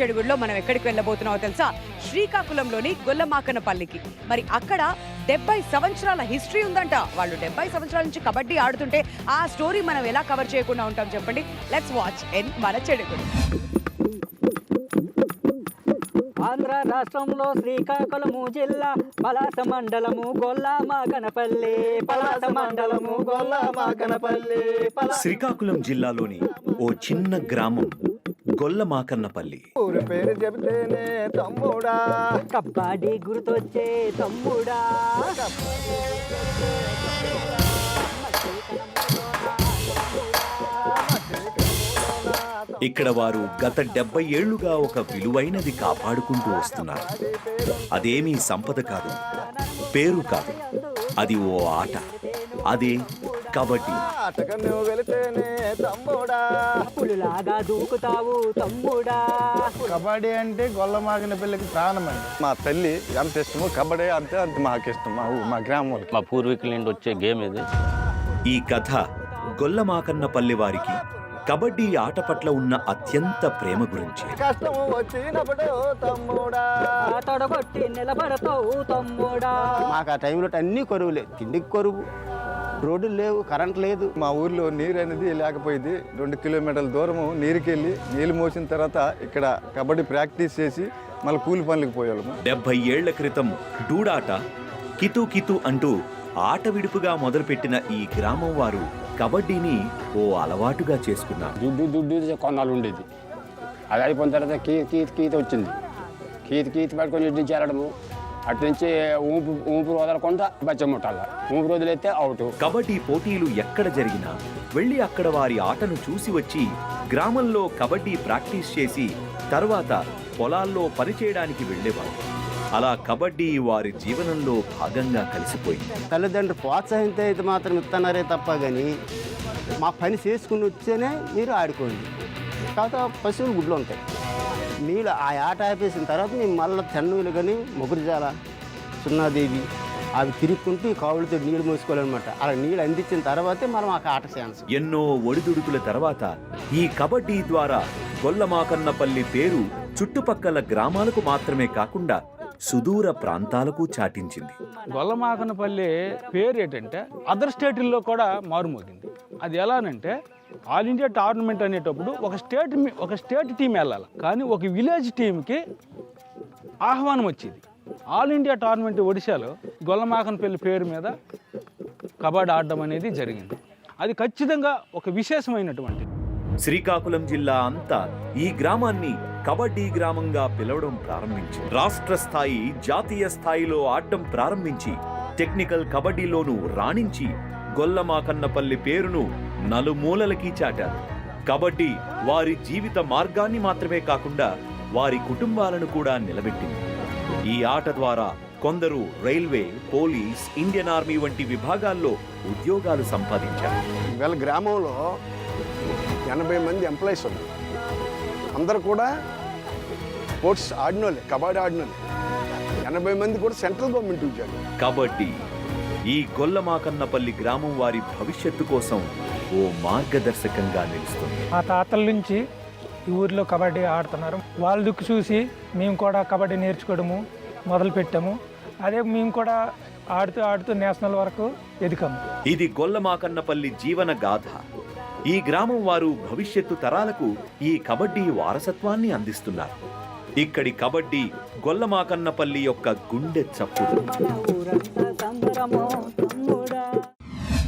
చెడుగుడిలో మనం ఎక్కడికి వెళ్ళబోతున్నామో తెలుసా? శ్రీకాకుళంలోని గొల్లమాకనపల్లికి. మరి అక్కడ డెబ్బై సంవత్సరాల హిస్టరీ ఉందంట. వాళ్ళు డెబ్బై సంవత్సరాల నుంచి కబడ్డీ ఆడుతుంటే ఆ స్టోరీ మనం ఎలా కవర్ చేయకుండా ఉంటాం చెప్పండి. లెట్స్ వాచ్ ఎన్ మన చెడుగుడు ఆంధ్ర రాష్ట్రంలో శ్రీకాకుళము జిల్లా పలాస మండలము గొల్లామాగనపల్లి పలాస మండలము గొల్లమాకనపల్లి శ్రీకాకుళం జిల్లాలోని ఓ చిన్న గ్రామం. గొల్లమాకన్నపల్లి. ఊరి పేరు చెబితేనే తమ్ముడా. కబడ్డీ గుర్తొచ్చే తమ్ముడా. ఇక్కడ వారు గత డెబ్బై ఏళ్ళుగా ఒక విలువైనది కాపాడుకుంటూ వస్తున్నారు. అదేమీ సంపద కాదు పేరు కాదు అది ఓ ఆట. అదే వెళితేనే తమ్ముడా. పులిలాగా దూకుతావు తమ్ముడా. కబడ్డీ అంటే గొల్లమాకిన పిల్లకి ప్రాణం అండి మా తల్లి ఎంత ఇష్టమో కబడ్డీ అంతే అంత మాకు ఇష్టం మా ఊ- మా గ్రామంలో. మా పూర్వీకుల నుండి వచ్చే గేమ్ ఇది. ఈ కథ గొల్లమాకన్నపల్లి వారికి కబడ్డీ ఆట పట్ల ఉన్న అత్యంత ప్రేమ గురించి. మాకు ఆ టైంలో అన్నీ కరువులే. తిండికి కరువు. రోడ్లు లేవు కరెంట్ లేదు. మా ఊర్లో నీరు అనేది లేకపోయింది. రెండు కిలోమీటర్ల దూరము నీరుకి వెళ్ళి నీళ్ళు మోసిన తర్వాత ఇక్కడ కబడ్డీ ప్రాక్టీస్ చేసి మళ్ళీ కూలి పనులకు పోయేవాళ్ళము. డెబ్బై ఏళ్ళ క్రితం డూడాట కితు కితు అంటూ ఆట విడుపుగా మొదలుపెట్టిన ఈ గ్రామం వారు కబడ్డీని ఓ అలవాటుగా చేసుకున్నారు. దుడ్డు దుడ్డు కొన్నాళ్ళు ఉండేది. అది అయిపోయిన తర్వాత కీ కీత కీత వచ్చింది. కీత కీత పట్టుకొని నుంచి వెళ్ళడము అటు నుంచి ఊపు ఊపిరి వదలకుండా బచ్చ ముట్టాల. ఊపిరి వదిలేస్తే అవుట్. కబడ్డీ పోటీలు ఎక్కడ జరిగినా వెళ్ళి అక్కడ వారి ఆటను చూసి వచ్చి గ్రామంలో కబడ్డీ ప్రాక్టీస్ చేసి తర్వాత పొలాల్లో పనిచేయడానికి వెళ్ళేవారు అలా కబడ్డీ వారి జీవనంలో భాగంగా కలిసిపోయింది. తల్లిదండ్రులు ప్రోత్సహించే అయితే మాత్రం ఇస్తున్నారే తప్ప కానీ మా పని చేసుకుని వచ్చేనే మీరు ఆడుకోండి. కాకపోతే ఆ పశువులు గుడ్లు ఉంటాయి. నీళ్ళు ఆ ఆట ఆపేసిన తర్వాత మేము మళ్ళీ తెన్నూలు కానీ మొగురుజాల సున్నాదేవి అవి తిరుక్కుంటూ ఈ కావులతో నీళ్ళు మోసుకోవాలన్నమాట. అలా నీళ్ళు అందించిన తర్వాతే మనం ఆ ఆట ఛాన్స్ ఎన్నో ఒడిదుడుకుల తర్వాత ఈ కబడ్డీ ద్వారా గొల్లమాకన్నపల్లి పేరు చుట్టుపక్కల గ్రామాలకు మాత్రమే కాకుండా సుదూర ప్రాంతాలకు చాటించింది. గొల్లమాకనపల్లి పేరు ఏంటంటే అదర్ స్టేట్ల్లో కూడా మారుమోగింది. అది ఎలానంటే ఆల్ ఇండియా టోర్నమెంట్ అనేటప్పుడు ఒక స్టేట్ ఒక స్టేట్ టీం వెళ్ళాలి. కానీ ఒక విలేజ్ టీంకి ఆహ్వానం వచ్చింది. ఆల్ ఇండియా టోర్నమెంట్ ఒడిశాలో గొల్లమాకన్పల్లి పేరు మీద కబడ్డీ ఆడడం అనేది జరిగింది. అది ఖచ్చితంగా ఒక విశేషమైనటువంటిది శ్రీకాకుళం జిల్లా అంతా ఈ గ్రామాన్ని కబడ్డీ గ్రామంగా పిలవడం ప్రారంభించింది. రాష్ట్ర స్థాయి జాతీయ స్థాయిలో ఆడడం ప్రారంభించి టెక్నికల్ కబడ్డీలోనూ రాణించి గొల్లమాకన్నపల్లి పేరును నలుమూలలకి చాటారు. కబడ్డీ వారి జీవిత మార్గాన్ని మాత్రమే కాకుండా వారి కుటుంబాలను కూడా నిలబెట్టింది. ఈ ఆట ద్వారా కొందరు రైల్వే పోలీస్ ఇండియన్ ఆర్మీ వంటి విభాగాల్లో ఉద్యోగాలు సంపాదించారు. వీళ్ళ గ్రామంలో ఎనభై మంది ఎంప్లాయీస్ ఉన్నారు. అందరు కూడా స్పోర్ట్స్ ఆడినోళ్ళే కబడ్డీ ఆడినోళ్ళే. ఎనభై మంది కూడా సెంట్రల్ గవర్నమెంట్ ఉద్యోగులు కాబట్టి ఈ గొల్లమాకన్నపల్లి గ్రామం వారి భవిష్యత్తు కోసం ఓ మార్గదర్శకంగా నిలుస్తుంది. మా తాతల నుంచి ఈ ఊర్లో కబడ్డీ ఆడుతున్నారు. వాళ్ళ దుక్కు చూసి మేము కూడా కబడ్డీ నేర్చుకోవడము మొదలు పెట్టాము అదే మేము కూడా ఆడుతూ ఆడుతూ నేషనల్ వరకు ఎదికాము ఇది గొల్లమాకన్నపల్లి జీవన గాథ. ఈ గ్రామం వారు భవిష్యత్తు తరాలకు ఈ కబడ్డీ వారసత్వాన్ని అందిస్తున్నారు. ఇక్కడి కబడ్డీ గొల్లమాకన్నపల్లి యొక్క గుండె చప్పుడు.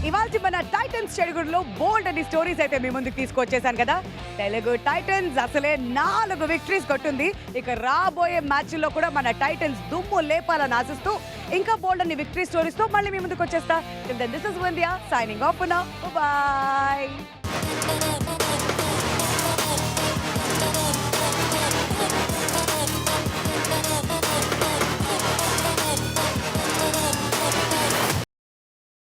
ఇవాళ మన టైటన్స్ చెడుగుడులో బోల్డ్ అని స్టోరీస్ అయితే మీ ముందుకు తీసుకొచ్చేసాను కదా. తెలుగు టైటన్స్ అసలే నాలుగు విక్టరీస్ కొట్టింది. ఇక రాబోయే మ్యాచ్ల్లో కూడా మన టైటన్స్ దుమ్ము లేపాలని ఆశిస్తూ ఇంకా బోల్డ్ అని విక్టరీ స్టోరీస్తో మళ్ళీ మీ ముందుకు వచ్చేస్తా. This is Vandya signing off bye